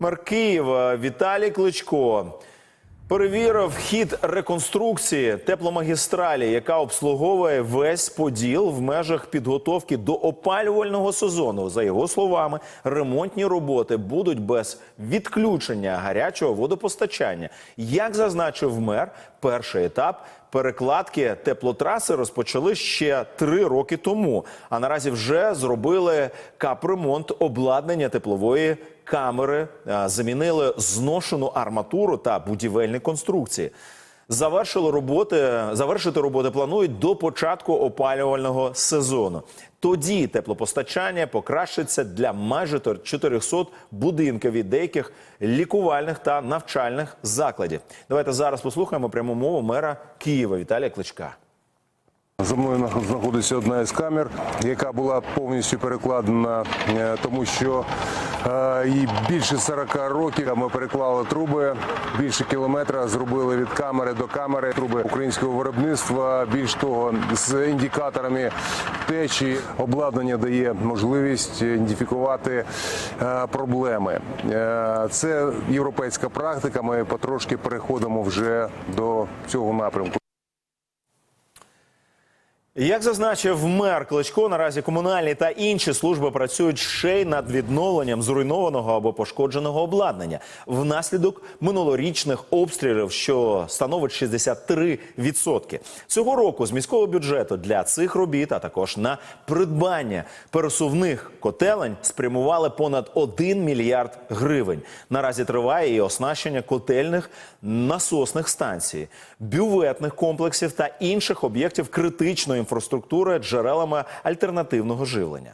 Мер Києва Віталій Кличко перевірив хід реконструкції тепломагістралі, яка обслуговує весь поділ в межах підготовки до опалювального сезону. За його словами, ремонтні роботи будуть без відключення гарячого водопостачання. Як зазначив мер, перший етап перекладки теплотраси розпочали ще три роки тому. А наразі вже зробили капремонт обладнання теплової камери, замінили зношену арматуру та будівельні конструкції. Завершили роботи, завершити роботи планують до початку опалювального сезону. Тоді теплопостачання покращиться для майже 400 будинків і деяких лікувальних та навчальних закладів. Давайте зараз послухаємо пряму мову мера Києва Віталія Кличка. За мною нах- знаходиться одна із камер, яка була повністю перекладена, е, тому що е, їй більше 40 років. Ми переклали труби, більше кілометра зробили від камери до камери. Труби українського виробництва. Більш того, з індикаторами течі обладнання дає можливість ідентифікувати е, проблеми. Це європейська практика. Ми потрошки переходимо вже до цього напрямку. Як зазначив мер Кличко, наразі комунальні та інші служби працюють ще й над відновленням зруйнованого або пошкодженого обладнання внаслідок минулорічних обстрілів, що становить 63%. Цього року з міського бюджету для цих робіт, а також на придбання пересувних котелень спрямували понад 1 мільярд гривень. Наразі триває і оснащення котельних насосних станцій, бюветних комплексів та інших об'єктів критичної інфраструктури джерелами альтернативного живлення.